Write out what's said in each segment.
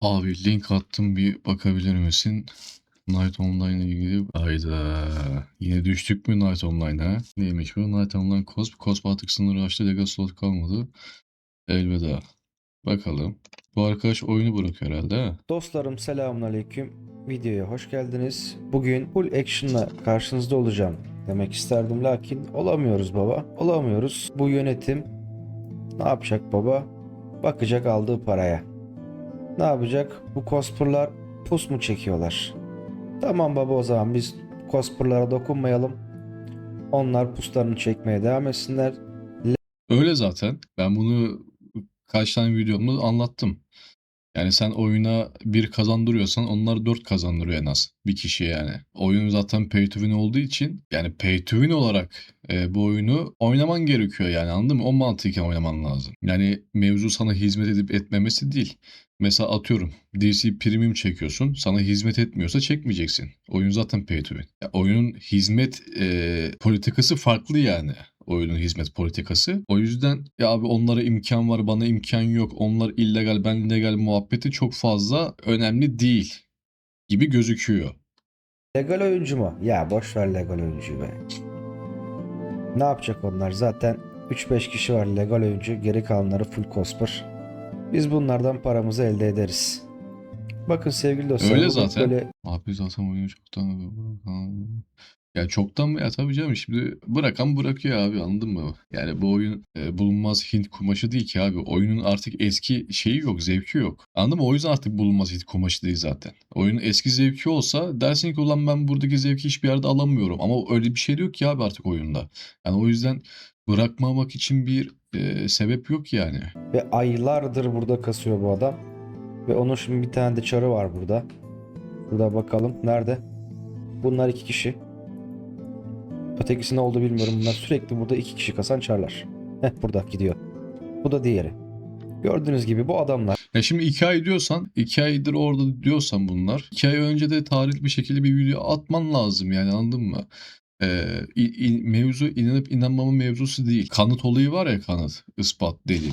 Abi link attım bir bakabilir misin? Night Online ile ilgili. Hayda. Yine düştük mü Night Online'a? Neymiş bu? Night Online Cosp. Cosp artık sınırı aştı. Legal slot kalmadı. Elveda. Bakalım. Bu arkadaş oyunu bırakıyor herhalde ha? Dostlarım selamünaleyküm. Videoya hoş geldiniz. Bugün full action'la karşınızda olacağım demek isterdim lakin olamıyoruz baba. Olamıyoruz. Bu yönetim ne yapacak baba? Bakacak aldığı paraya. Ne yapacak? Bu cosplay'lar pus mu çekiyorlar? Tamam baba o zaman biz cosplay'lara dokunmayalım. Onlar puslarını çekmeye devam etsinler. Öyle zaten. Ben bunu kaç tane videomda anlattım. Yani sen oyuna bir kazandırıyorsan onlar dört kazandırıyor en az. Bir kişiye yani. Oyun zaten pay to win olduğu için yani pay to win olarak e, bu oyunu oynaman gerekiyor yani anladın mı? O mantıken oynaman lazım. Yani mevzu sana hizmet edip etmemesi değil. Mesela atıyorum DC Premium çekiyorsun. Sana hizmet etmiyorsa çekmeyeceksin. Oyun zaten pay to win. Ya oyunun hizmet e, politikası farklı yani oyunun hizmet politikası. O yüzden ya abi onlara imkan var bana imkan yok. Onlar illegal ben legal muhabbeti çok fazla önemli değil gibi gözüküyor. Legal oyuncu mu? Ya boş legal oyuncuyu be. Ne yapacak onlar? Zaten 3-5 kişi var legal oyuncu. Geri kalanları full cosper. Biz bunlardan paramızı elde ederiz. Bakın sevgili dostlar. Öyle zaten. Böyle Abi zaten oyunu çoktan ya çoktan mı ya tabii canım şimdi bırakan bırakıyor abi anladın mı? Yani bu oyun e, bulunmaz Hint kumaşı değil ki abi. Oyunun artık eski şeyi yok, zevki yok. Anladın mı? O yüzden artık bulunmaz Hint kumaşı değil zaten. Oyunun eski zevki olsa dersin ki ulan ben buradaki zevki hiçbir yerde alamıyorum. Ama öyle bir şey yok ki abi artık oyunda. Yani o yüzden bırakmamak için bir e, sebep yok yani. ve aylardır burada kasıyor bu adam. Ve onun şimdi bir tane de çarı var burada. Burada bakalım. Nerede? Bunlar iki kişi. Ötekisi ne oldu bilmiyorum. Bunlar sürekli burada iki kişi kasan çarlar. Heh burada gidiyor. Bu da diğeri. Gördüğünüz gibi bu adamlar Ya şimdi iki ay diyorsan, iki aydır orada diyorsan bunlar, iki ay önce de tarihli bir şekilde bir video atman lazım yani anladın mı? Ee, i- i- mevzu inanıp inanmama mevzusu değil. Kanıt olayı var ya kanıt, ispat, delil.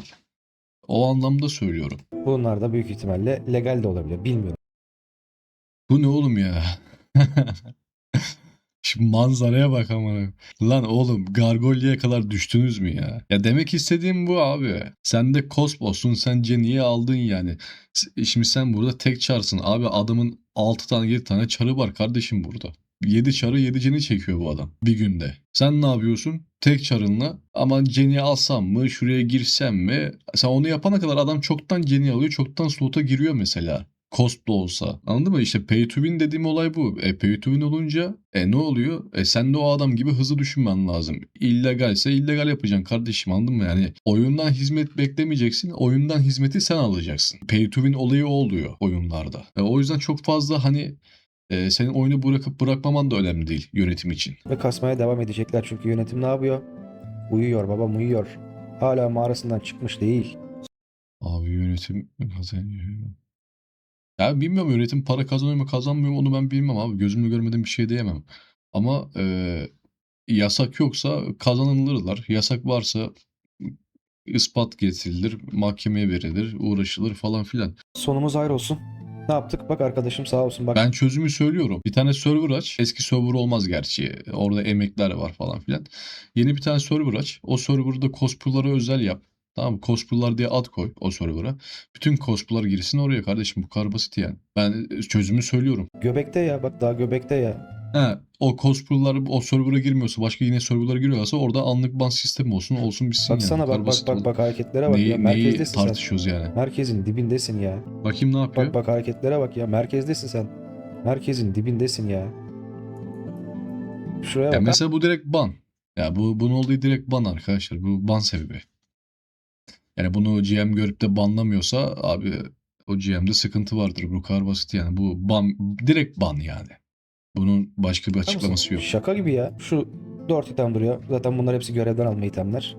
O anlamda söylüyorum. bunlar da büyük ihtimalle legal de olabilir. Bilmiyorum. Bu ne oğlum ya? Şu manzaraya bak amına. Lan oğlum Gargoyle'ye kadar düştünüz mü ya? Ya demek istediğim bu abi. Sen de Kosmos'un sen Jenny'yi aldın yani. Şimdi sen burada tek çarsın. Abi adamın 6 tane 7 tane çarı var kardeşim burada. 7 çarı 7 Jenny çekiyor bu adam bir günde. Sen ne yapıyorsun? Tek çarınla aman Jenny'i alsam mı şuraya girsem mi? Sen onu yapana kadar adam çoktan Jenny alıyor çoktan slota giriyor mesela. Cost da olsa. Anladın mı? İşte pay to win dediğim olay bu. E pay to win olunca e ne oluyor? E sen de o adam gibi hızlı düşünmen lazım. İllegalse illegal yapacaksın kardeşim anladın mı? Yani oyundan hizmet beklemeyeceksin. Oyundan hizmeti sen alacaksın. Pay to win olayı o oluyor oyunlarda. E, o yüzden çok fazla hani e, senin oyunu bırakıp bırakmaman da önemli değil yönetim için. Ve kasmaya devam edecekler çünkü yönetim ne yapıyor? Uyuyor babam uyuyor. Hala mağarasından çıkmış değil. Abi yönetim ya bilmiyorum yönetim para kazanıyor mu kazanmıyor mu onu ben bilmem abi. Gözümle görmediğim bir şey diyemem. Ama e, yasak yoksa kazanılırlar. Yasak varsa ispat getirilir, mahkemeye verilir, uğraşılır falan filan. Sonumuz hayır olsun. Ne yaptık? Bak arkadaşım sağ olsun bak. Ben çözümü söylüyorum. Bir tane server aç. Eski server olmaz gerçi. Orada emekler var falan filan. Yeni bir tane server aç. O serverda cosplay'lara özel yap. Tamam? Cosplay'lar diye ad koy o server'a. Bütün cosplay'lar girsin oraya kardeşim. Bu kadar basit yani. Ben çözümü söylüyorum. Göbekte ya bak daha göbekte ya. He, o cosplay'lar o server'a girmiyorsa başka yine server'lara giriyorsa orada anlık ban sistemi olsun olsun bitsin Baksana yani. Bak bak bak bak hareketlere bak ya. Neyi, neyi Merkezdesin sen. tartışıyoruz yani. Merkezin dibindesin ya. Bakayım ne yapıyor? Bak bak hareketlere bak ya. Merkezdesin sen. Merkezin dibindesin ya. Şuraya Ya bak. mesela bu direkt ban. Ya bu bunun olduğu direkt ban arkadaşlar. Bu ban sebebi. Yani bunu GM görüp de banlamıyorsa abi o GM'de sıkıntı vardır. Bu kadar basit yani. Bu ban direkt ban yani. Bunun başka bir açıklaması yok. Şaka gibi ya. Şu 4 item duruyor. Zaten bunlar hepsi görevden alma itemler.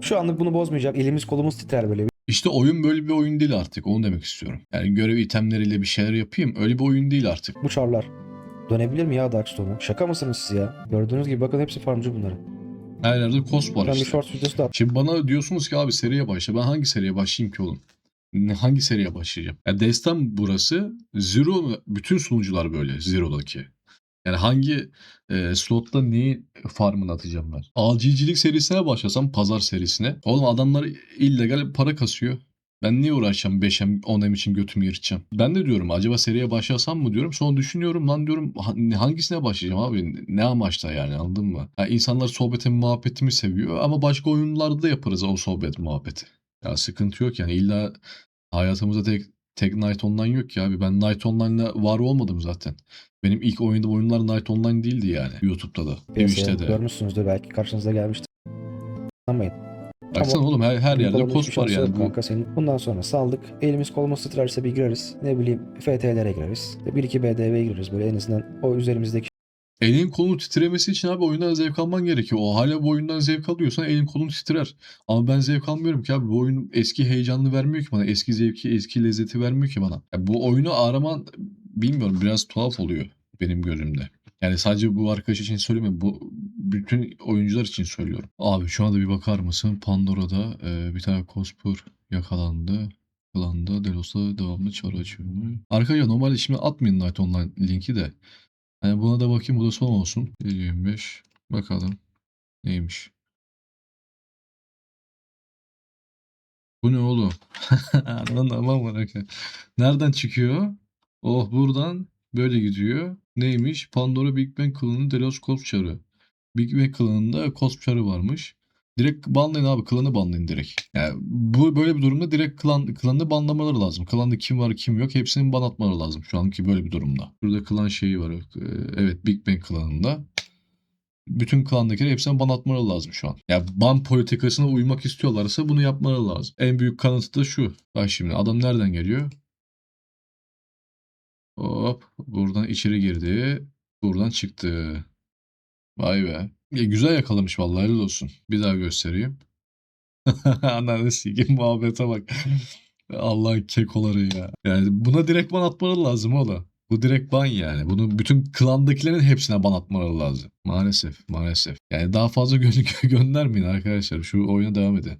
Şu anlık bunu bozmayacak. Elimiz kolumuz titrer böyle. İşte oyun böyle bir oyun değil artık. Onu demek istiyorum. Yani görev itemleriyle bir şeyler yapayım. Öyle bir oyun değil artık. Bu çarlar. Dönebilir mi ya Darkstone'a? Şaka mısınız siz ya? Gördüğünüz gibi bakın hepsi farmcı bunların. Her yerde cost var Ben bir işte. short videosu da Şimdi bana diyorsunuz ki abi seriye başla. Ben hangi seriye başlayayım ki oğlum? Hangi seriye başlayacağım? Ya destan burası. Zero bütün sunucular böyle Zero'daki. Yani hangi e, slotta neyi farmını atacağım ben? Acilcilik serisine başlasam pazar serisine. Oğlum adamlar illegal para kasıyor. Ben niye uğraşacağım 5M 10M için götümü yırtacağım? Ben de diyorum acaba seriye başlasam mı diyorum. Sonra düşünüyorum lan diyorum ha- hangisine başlayacağım abi? Ne amaçla yani anladın mı? Ya insanlar sohbetimi muhabbetimi seviyor ama başka oyunlarda da yaparız o sohbet muhabbeti. Ya sıkıntı yok yani illa hayatımızda tek tek Night Online yok ki abi. Ben Night Online'la var olmadım zaten. Benim ilk oynadığım oyunlar Night Online değildi yani. YouTube'da da, Twitch'te de. görmüşsünüzdür belki karşınıza gelmiştir. Anlamayın. Baksana oğlum her, her yerde hiçbir var yani. Bu, Kanka senin. Bundan sonra saldık. Elimiz kolumuz titrerse bir gireriz. Ne bileyim FT'lere gireriz. Bir iki BDV'ye gireriz. Böyle en azından o üzerimizdeki elin kolun titremesi için abi oyundan zevk alman gerekiyor. O hala bu oyundan zevk alıyorsan elin kolun titrer. Ama ben zevk almıyorum ki abi. Bu oyun eski heyecanını vermiyor ki bana. Eski zevki, eski lezzeti vermiyor ki bana. Ya bu oyunu araman bilmiyorum biraz tuhaf oluyor benim gözümde. Yani sadece bu arkadaş için söylemiyorum. Bu bütün oyuncular için söylüyorum. Abi şu anda bir bakar mısın? Pandora'da e, bir tane Kospor yakalandı. Yakalandı. Delos'ta devamlı çağrı açıyor. Arkadaşlar normalde şimdi atmayın Night Online linki de. Hani buna da bakayım. Bu da son olsun. 25. Bakalım. Neymiş? Bu ne oğlum? Anladın ama Nereden çıkıyor? Oh buradan böyle gidiyor. Neymiş? Pandora Big Bang klanı Delos Cosp. Big Bang klanında Cosp varmış. Direkt banlayın abi. Klanı banlayın direkt. Yani bu böyle bir durumda direkt klan, klanı banlamaları lazım. Klanda kim var kim yok hepsinin ban atmaları lazım. Şu anki böyle bir durumda. Burada klan şeyi var. Ee, Evet Big Bang klanında. Bütün klandakiler hepsine ban atmaları lazım şu an. Ya ban politikasına uymak istiyorlarsa bunu yapmaları lazım. En büyük kanıtı da şu. Bak şimdi adam nereden geliyor? Hop buradan içeri girdi. Buradan çıktı. Vay be. Ya güzel yakalamış vallahi helal olsun. Bir daha göstereyim. Ananı sikeyim muhabbete bak. Allah'ın kekoları ya. Yani buna direkt ban atmaları lazım oğlum. Bu direkt ban yani. Bunu bütün klandakilerin hepsine ban atmaları lazım. Maalesef, maalesef. Yani daha fazla gö göndermeyin arkadaşlar. Şu oyuna devam edin.